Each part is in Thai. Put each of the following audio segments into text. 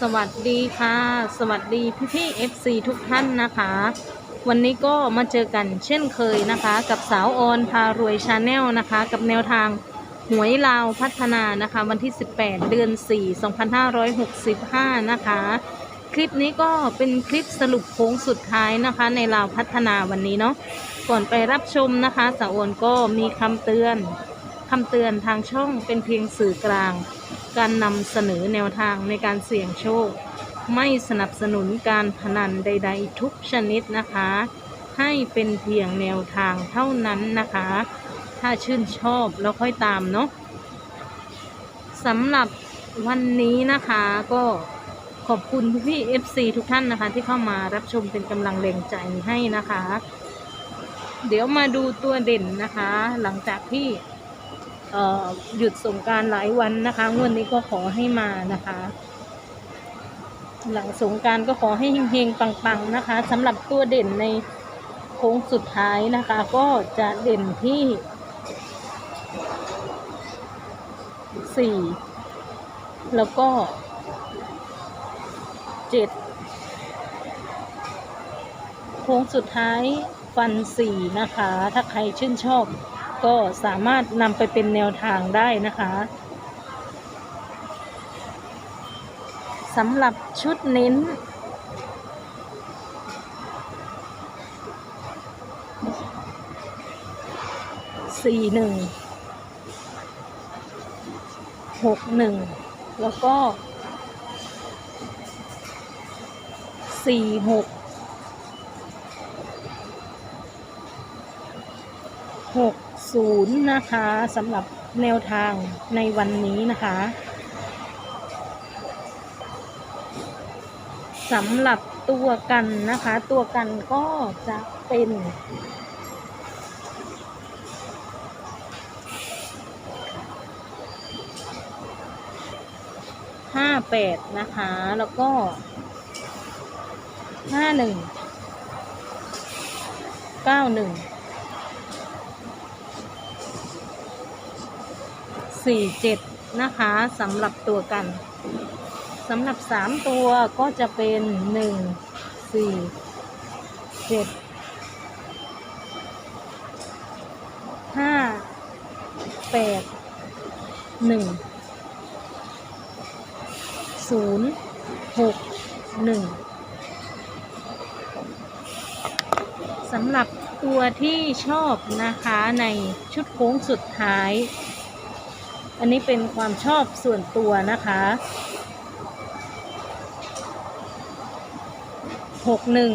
สวัสดีค่ะ สวัสดีพี่พี่ๆ FC ทุกท่านนะคะ วันนี้ก็มาเจอกันเช่นเคยนะคะ กับสาวออนพารวยชาแนลนะคะ กับแนวทางหวยลาวพัฒนานะคะ วันที่ 18 เดือน 4 2565 นะคะ คลิปนี้ก็เป็นคลิปสรุปโค้งสุดท้ายนะคะ ในลาวพัฒนาวันนี้เนาะก่อนไปรับชมนะคะ สาวออนก็มีคำเตือนคำเตือนทางช่องเป็นเพียงสื่อกลาง การนำเสนอแนวทางในการเสี่ยงโชค ไม่สนับสนุนการพนันใด ๆ ทุกชนิดนะคะ ให้เป็นเพียงแนวทางเท่านั้นนะคะ ถ้าชื่นชอบแล้วค่อยตามเนาะสำหรับวันนี้นะคะก็ขอบคุณพี่ FC ทุกท่านนะคะ ที่เข้ามารับชมเป็นกำลังแรงใจให้นะคะ เดี๋ยวมาดูตัวเด่นนะคะ หลังจากที่ หยุดสงการหลายวันนะคะงวดนี้ก็ขอให้มานะคะ หลังสงการก็ขอให้เฮงๆปังๆนะคะสำหรับตัวเด่นในโค้งสุดท้ายนะคะ ก็จะเด่นที่สี่แล้วก็เจ็ดโค้งสุดท้ายฟันสี่นะคะ ถ้าใครชื่นชอบ ก็สามารถนำไปเป็นแนวทางได้นะคะสำหรับชุดเน้น สี่หนึ่ง หกหนึ่ง แล้วก็ สี่หก หก ศูนย์นะคะสำหรับแนวทางในวันนี้นะคะสำหรับตัวกันนะคะ ตัวกันก็จะเป็นห้าแปดนะคะ แล้วก็ห้าหนึ่งเก้าหนึ่ง สี่เจ็ดนะคะสำหรับตัวกันสำหรับสามตัวก็จะเป็นหนึ่งสี่เจ็ดห้าแปดหนึ่งศูนย์หกหนึ่งสำหรับตัวที่ชอบนะคะในชุดโค้งสุดท้าย อันนี้เป็นความชอบส่วนตัวนะคะหกหนึ่ง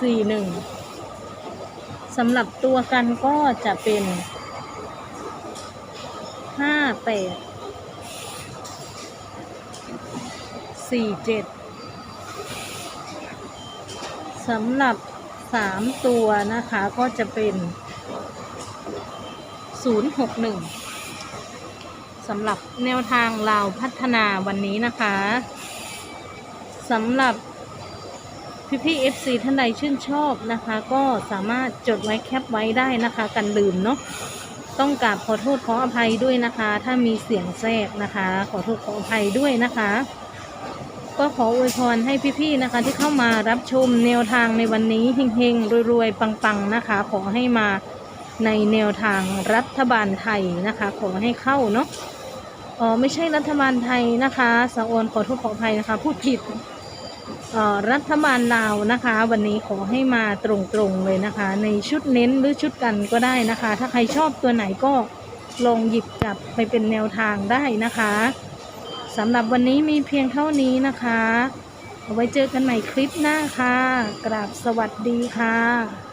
สี่หนึ่งสำหรับตัวกันก็จะเป็นห้าแปดสี่เจ็ดสำหรับสามตัวนะคะก็จะเป็น ศูนย์หกหนึ่งสำหรับแนวทางลาวพัฒนาวันนี้นะคะสำหรับพี่พี่ๆ FC ท่านใดชื่นชอบนะคะ ก็สามารถจดไว้แคปไว้ได้นะคะ กันลืมเนาะต้องกราบขอโทษขออภัยด้วยนะคะ ถ้ามีเสียงแทรกนะคะ ขอโทษขออภัยด้วยนะคะ ก็ขออวยพรให้พี่ๆนะคะ ที่เข้ามารับชมแนวทางในวันนี้เฮงๆรวยๆปังๆนะคะ ขอให้มา ในแนวทางรัฐบาลไทยนะคะ ขอให้เข้าเนาะอ๋อไม่ใช่รัฐบาลไทยนะคะสะออนขอโทษขออภัยนะคะ พูดผิดเออรัฐบาลลาวนะคะ วันนี้ขอให้มาตรงๆเลยนะคะ ในชุดเน้นหรือชุดกันก็ได้นะคะ ถ้าใครชอบตัวไหนก็ลองหยิบจับไปเป็นแนวทางได้นะคะสำหรับวันนี้มีเพียงเท่านี้นะคะเอาไว้เจอกันใหม่คลิปหน้าค่ะ กราบสวัสดีค่ะ